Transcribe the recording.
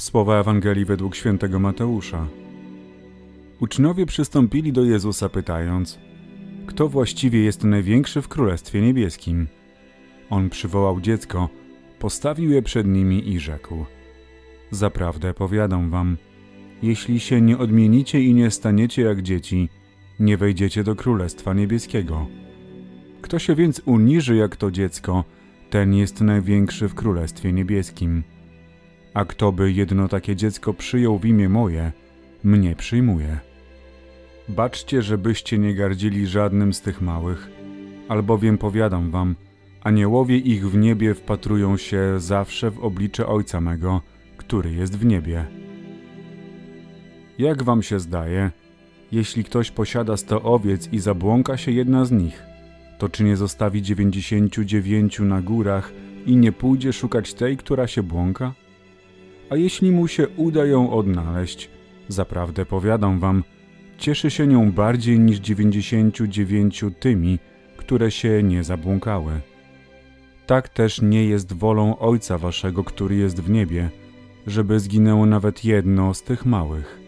Słowa Ewangelii według świętego Mateusza. Uczniowie przystąpili do Jezusa pytając: Kto właściwie jest największy w Królestwie Niebieskim? On przywołał dziecko, postawił je przed nimi i rzekł: Zaprawdę powiadam wam, jeśli się nie odmienicie i nie staniecie jak dzieci, nie wejdziecie do Królestwa Niebieskiego. Kto się więc uniży jak to dziecko, ten jest największy w Królestwie Niebieskim. A kto by jedno takie dziecko przyjął w imię moje, mnie przyjmuje. Baczcie, żebyście nie gardzili żadnym z tych małych, albowiem powiadam wam, aniołowie ich w niebie wpatrują się zawsze w oblicze Ojca mego, który jest w niebie. Jak wam się zdaje, jeśli ktoś posiada sto owiec i zabłąka się jedna z nich, to czy nie zostawi dziewięćdziesięciu dziewięciu na górach i nie pójdzie szukać tej, która się błąka? A jeśli mu się uda ją odnaleźć, zaprawdę powiadam wam, cieszy się nią bardziej niż dziewięćdziesięciu dziewięciu tymi, które się nie zabłąkały. Tak też nie jest wolą Ojca waszego, który jest w niebie, żeby zginęło nawet jedno z tych małych.